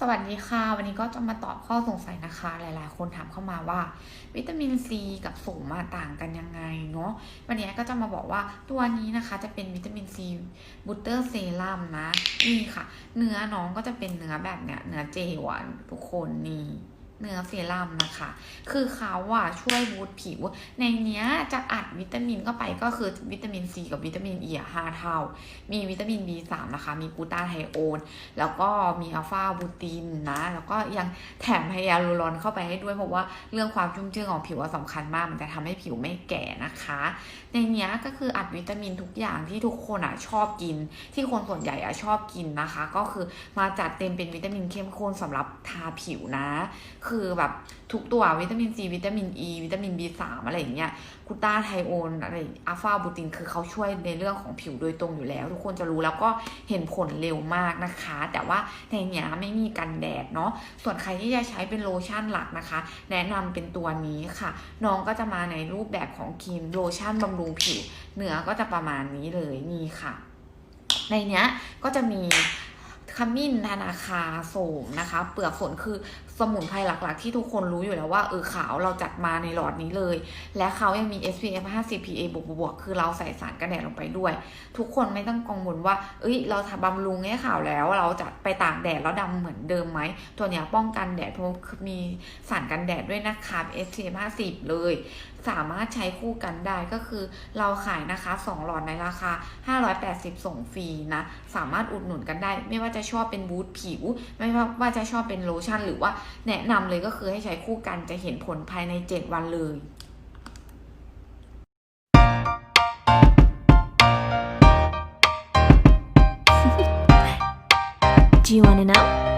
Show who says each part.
Speaker 1: สวัสดีค่ะ วันนี้ก็จะมาตอบข้อสงสัยนะคะ หลายๆ คนถามเข้ามาว่า วิตามินซีกับโสมต่างกันยังไงเนาะวันนี้ก็จะมาบอกว่าตัวนี้นะคะจะเป็นวิตามินซีบูตเตอร์เซรั่มนะนี่ค่ะ เนื้อน้องก็จะเป็นเนื้อแบบเนี้ยเนื้อเจลอะทุกคนนี่ เนื้อเซรั่มนะคะ คือเขาอะช่วยบูตผิว ในเนี้ยจะอัดวิตามินเข้าไปก็คือวิตามินซีกับวิตามินอีห้าเท่า มีวิตามิน B3 นะคะ มีกูตาไทโอน แล้วก็มีอัลฟาบูตินนะ แล้วก็ยังแถมไฮยาลูรอนเข้าไปให้ด้วยเพราะว่าเรื่องความชุ่มชื่นของผิวอะสำคัญมาก มันจะทำให้ผิวไม่แก่นะคะ ในเนี้ยก็คืออัดวิตามินทุกอย่างที่ทุกคนอะชอบกิน ที่คนส่วนใหญ่อะชอบกินนะคะ ก็คือมาจัดเต็มเป็นวิตามินเข้มข้นสำหรับทาผิวนะ คืือแบบทุกตัววิตามินซีวิตามินอ e, ีวิตามิน B3 อะไรอย่างเงี้ยกลูตาไทโอนอะไรอัลฟาบูตินคือเขาช่วยในเรื่องของผิวโดยตรงอยู่แล้ว ทุกคนจะรู้แล้วก็เห็นผลเร็วมากนะคะ แต่ว่าในเนี้ยไม่มีกันแดดเนาะส่วนใครที่จะใช้เป็นโลชั่นหลักนะคะ แนะนำเป็นตัวนี้ค่ะ น้องก็จะมาในรูปแบบของครีมโลชั่นบำรุงผิวเนื้อก็จะประมาณนี้เลยนี่ค่ะ ในเนี้ยก็จะมี ขมิ้นธนาคาโสมนะคะ เปลือกฝนคือสมุนไพรหลักๆ ที่ทุกคนรู้อยู่แล้วว่าเออขาวเราจัดมาในหลอดนี้เลย และเขายังมี SPF 50 PA บวกบวกๆคือเราใส่สารกันแดดลงไปด้วย ทุกคนไม่ต้องกังวลว่า เอ้ย เราทำบำรุงให้ขาวแล้ว เราจะไปตากแดดแล้วดำเหมือนเดิมไหม ตัวเนี้ยป้องกันแดดเพราะมีสารกันแดดด้วยนะคะ SPF 50 เลย สามารถใช้คู่กันได้ก็คือเราขายนะคะ 2 หลอดในราคา 580 ส่งฟรีนะ สามารถอุดหนุนกันได้ ไม่ว่าจะชอบเป็นบูทผิว ไม่ว่าจะชอบเป็นโลชั่น หรือว่าแนะนำเลยก็คือให้ใช้คู่กันจะเห็นผลภายใน 7 วันเลย
Speaker 2: Do you want to know?